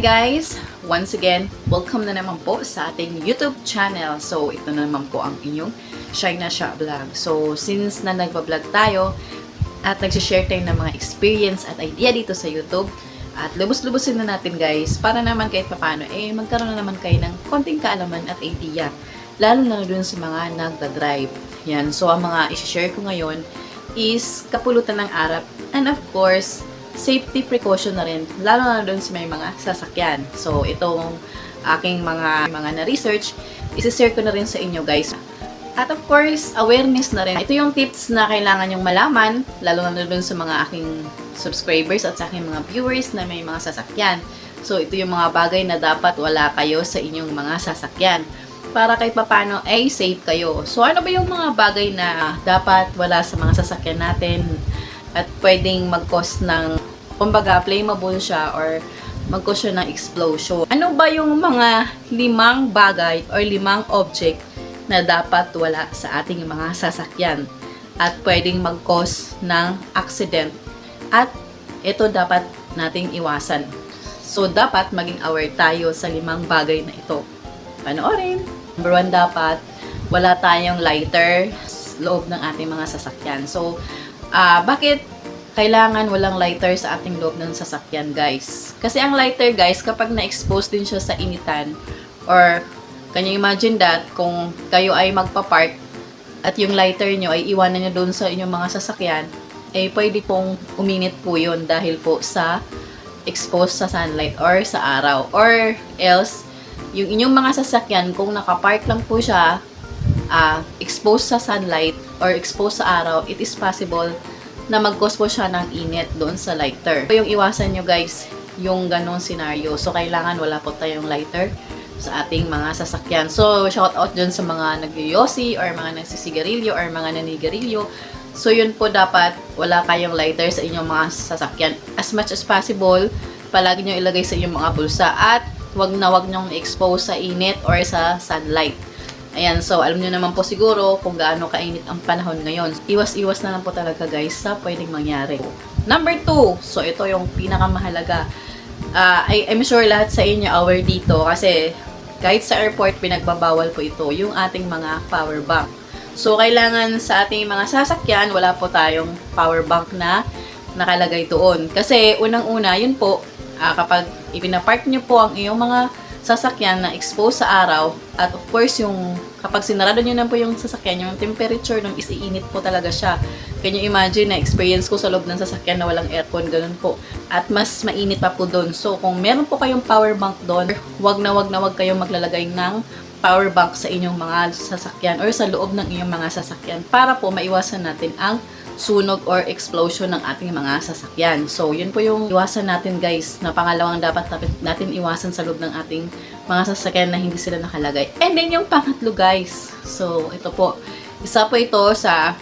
guys! Once again, welcome na naman po sa ating YouTube channel. So, ito na naman po ang inyong Shy na Vlog. So, since na nagbablog tayo at nagsishare tayo ng mga experience at idea dito sa YouTube, at lubos-lubosin na natin guys, para naman kahit papano, eh magkaroon na naman kayo ng konting kaalaman at idea. Lalo na dun sa mga nagda-drive. Yan, so ang mga isi-share ko ngayon is kapulutan ng arap and of course, safety precaution na rin, lalo na doon sa may mga sasakyan. So, itong aking mga mga na-research, isi-share ko na rin sa inyo guys. At of course, awareness na rin. Ito yung tips na kailangan yung malaman, lalo na doon sa mga aking subscribers at sa aking mga viewers na may mga sasakyan. So, ito yung mga bagay na dapat wala kayo sa inyong mga sasakyan para kahit papano ay safe kayo. So, ano ba yung mga bagay na dapat wala sa mga sasakyan natin at pwedeng mag-cause ng, kumbaga, flammable siya or mag-cause siya ng explosion. Ano ba yung mga limang bagay or limang object na dapat wala sa ating mga sasakyan at pwedeng mag-cause ng accident at ito dapat nating iwasan. So, dapat maging aware tayo sa limang bagay na ito. Panoorin! Number one, dapat wala tayong lighter loob ng ating mga sasakyan. So, ah bakit kailangan walang lighter sa ating loob ng sasakyan, guys? Kasi ang lighter, guys, kapag na-expose din siya sa initan or can you imagine that kung kayo ay magpa-park at yung lighter nyo ay iwanan nyo doon sa inyong mga sasakyan, eh pwede pong uminit po yun dahil po sa exposed sa sunlight or sa araw. Or else, yung inyong mga sasakyan, kung nakapark lang po siya, ah, exposed sa sunlight or exposed sa araw, it is possible na mag-cause po siya ng init doon sa lighter. So, yung iwasan nyo guys, yung ganong scenario. So, kailangan wala po tayong lighter sa ating mga sasakyan. So, shout out dun sa mga nagyoyosi or mga nagsisigarilyo or mga nanigarilyo. So, yun po dapat wala kayong lighter sa inyong mga sasakyan. As much as possible, palagi nyo ilagay sa inyong mga bulsa at wag na wag nyong expose sa init or sa sunlight. Ayan, so alam nyo naman po siguro kung gaano kainit ang panahon ngayon. Iwas-iwas na lang po talaga guys sa pwedeng mangyari. Number two, so ito yung pinakamahalaga. Ah, I, I'm sure lahat sa inyo aware dito kasi kahit sa airport pinagbabawal po ito yung ating mga power bank. So kailangan sa ating mga sasakyan wala po tayong power bank na nakalagay doon. Kasi unang-una, yun po, ah, kapag ipinapark nyo po ang iyong mga sasakyan na exposed sa araw at of course yung kapag sinarado nyo na po yung sasakyan yung temperature ng isiinit po talaga siya. Can you imagine na experience ko sa loob ng sasakyan na walang aircon ganun po. At mas mainit pa po doon so kung meron po kayong power bank doon wag na wag na wag kayong maglalagay ng power bank sa inyong mga sasakyan or sa loob ng inyong mga sasakyan para po maiwasan natin ang sunog or explosion ng ating mga sasakyan. So, yun po yung iwasan natin guys na pangalawang dapat natin iwasan sa loob ng ating mga sasakyan na hindi sila nakalagay. And then yung pangatlo guys. So, ito po. Isa po ito sa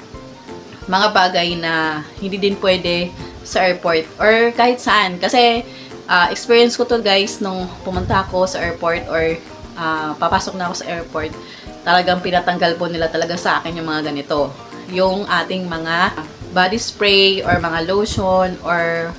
mga bagay na hindi din pwede sa airport or kahit saan. Kasi ah, experience ko to guys nung pumunta ako sa airport or ah, papasok na ako sa airport. Talagang pinatanggal po nila talaga sa akin yung mga ganito yung ating mga body spray or mga lotion or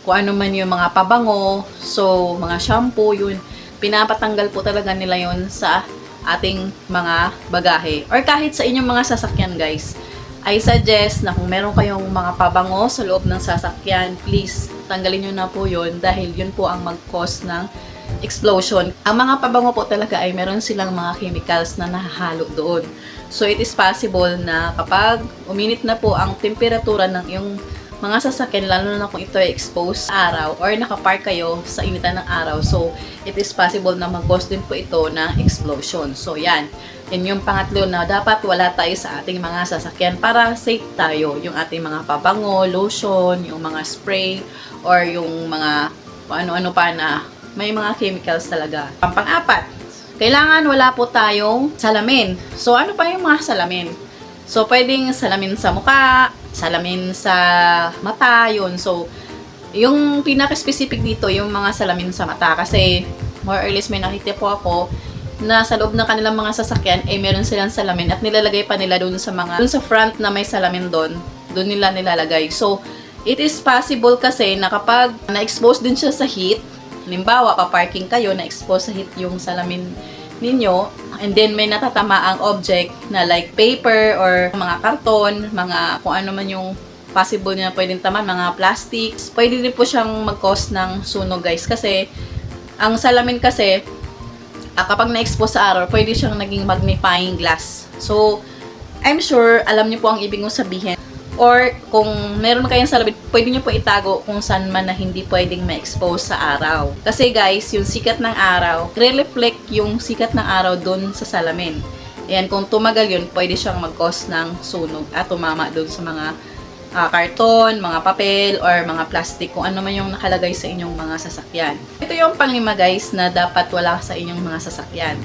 kung ano man yung mga pabango, so mga shampoo, yun, pinapatanggal po talaga nila yun sa ating mga bagahe. Or kahit sa inyong mga sasakyan, guys. I suggest na kung meron kayong mga pabango sa loob ng sasakyan, please, tanggalin nyo na po yun dahil yun po ang mag-cause ng explosion. Ang mga pabango po talaga ay meron silang mga chemicals na nahahalo doon. So, it is possible na kapag uminit na po ang temperatura ng iyong mga sasakyan, lalo na kung ito ay exposed sa araw or nakapark kayo sa initan ng araw. So, it is possible na mag-cause din po ito ng explosion. So, yan. Yan yung pangatlo na dapat wala tayo sa ating mga sasakyan para safe tayo. Yung ating mga pabango, lotion, yung mga spray, or yung mga kung ano-ano pa na may mga chemicals talaga. Ang pang-apat, kailangan wala po tayong salamin. So, ano pa yung mga salamin? So, pwedeng salamin sa muka, salamin sa mata, yun. So, yung pinaka-specific dito, yung mga salamin sa mata. Kasi, more or less, may nakita po ako na sa loob ng kanilang mga sasakyan, eh, meron silang salamin at nilalagay pa nila doon sa mga, doon sa front na may salamin doon, doon nila nilalagay. So, it is possible kasi na kapag na-expose din siya sa heat, halimbawa, pa-parking kayo, na-expose sa heat yung salamin ninyo, and then may natatama ang object na like paper or mga karton, mga kung ano man yung possible na pwedeng taman, mga plastics, pwede din po siyang mag-cause ng sunog guys kasi ang salamin kasi ah, kapag na-expose sa araw, pwede siyang naging magnifying glass. So, I'm sure alam niyo po ang ibig kong sabihin. Or kung meron kayong salamin, pwede niyo po itago kung saan man na hindi pwedeng ma-expose sa araw. Kasi guys, yung sikat ng araw, re-reflect yung sikat ng araw doon sa salamin. Ayan, kung tumagal yun, pwede siyang mag-cause ng sunog at tumama doon sa mga ah, karton, mga papel, or mga plastic, kung ano man yung nakalagay sa inyong mga sasakyan. Ito yung panglima guys na dapat wala sa inyong mga sasakyan.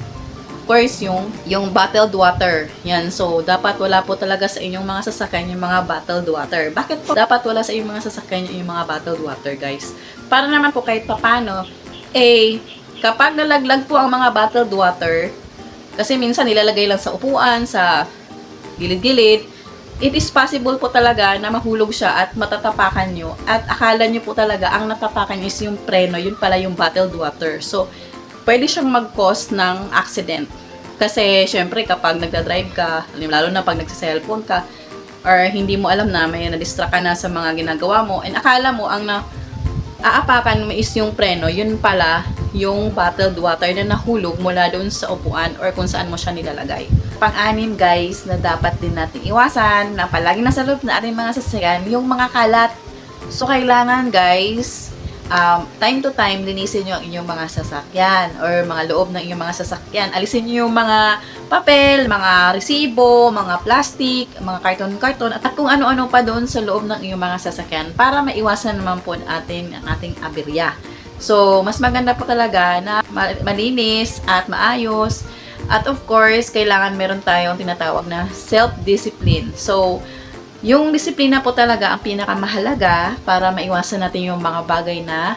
Course, yung, yung bottled water. Yan, so dapat wala po talaga sa inyong mga sasakyan yung mga bottled water. Bakit po dapat wala sa inyong mga sasakyan yung mga bottled water guys? Para naman po kahit papano, eh, kapag nalaglag po ang mga bottled water, kasi minsan nilalagay lang sa upuan, sa gilid-gilid, it is possible po talaga na mahulog siya at matatapakan nyo. At akala nyo po talaga ang natapakan is yung preno, yun pala yung bottled water. So, pwede siyang mag-cause ng accident. Kasi, syempre, kapag nagda-drive ka, lalo na pag nagsa-cellphone ka, or hindi mo alam na may na-distract ka na sa mga ginagawa mo, and akala mo ang na aapakan mo is yung preno, yun pala yung bottled water na nahulog mula doon sa upuan or kung saan mo siya nilalagay. Pang-anim guys na dapat din natin iwasan na palagi nasa loob na ating mga sasakyan, yung mga kalat. So kailangan guys, um, time to time linisin nyo ang inyong mga sasakyan or mga loob ng inyong mga sasakyan. Alisin nyo yung mga papel, mga resibo, mga plastic, mga karton-karton at kung ano-ano pa doon sa loob ng inyong mga sasakyan para maiwasan naman po natin ang ating aberya. So, mas maganda po talaga na ma- malinis at maayos. At of course, kailangan meron tayong tinatawag na self-discipline. So, yung disiplina po talaga ang pinakamahalaga para maiwasan natin yung mga bagay na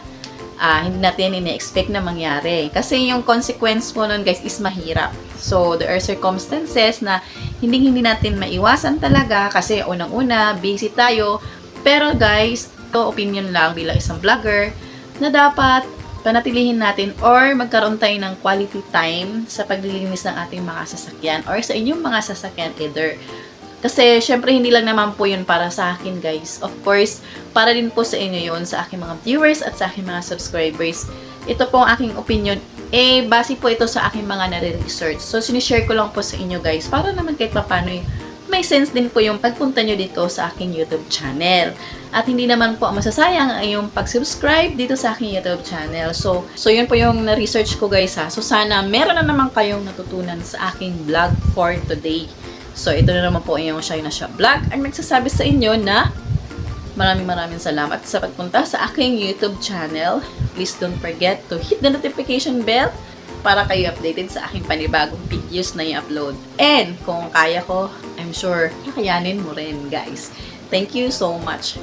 ah, hindi natin ini-expect na mangyari. Kasi yung consequence po nun guys is mahirap. So, there are circumstances na hindi hindi natin maiwasan talaga kasi unang-una, busy tayo. Pero guys, to opinion lang bilang isang vlogger, na dapat panatilihin natin or magkaroon tayo ng quality time sa paglilinis ng ating mga sasakyan or sa inyong mga sasakyan either. Kasi, syempre, hindi lang naman po yun para sa akin, guys. Of course, para din po sa inyo yun, sa aking mga viewers at sa aking mga subscribers. Ito po ang aking opinion. Eh, base po ito sa aking mga nare-research. So, sinishare ko lang po sa inyo, guys, para naman kahit pa paano eh, may sense din po yung pagpunta nyo dito sa aking YouTube channel. At hindi naman po masasayang ang iyong pag-subscribe dito sa aking YouTube channel. So, so yun po yung na-research ko guys ha. So, sana meron na naman kayong natutunan sa aking vlog for today. So, ito na naman po yung Shine na Siya vlog. Ang nagsasabi sa inyo na maraming maraming salamat sa pagpunta sa aking YouTube channel. Please don't forget to hit the notification bell para kayo updated sa aking panibagong videos na i-upload. And kung kaya ko, I'm sure kakayanin mo rin guys. Thank you so much.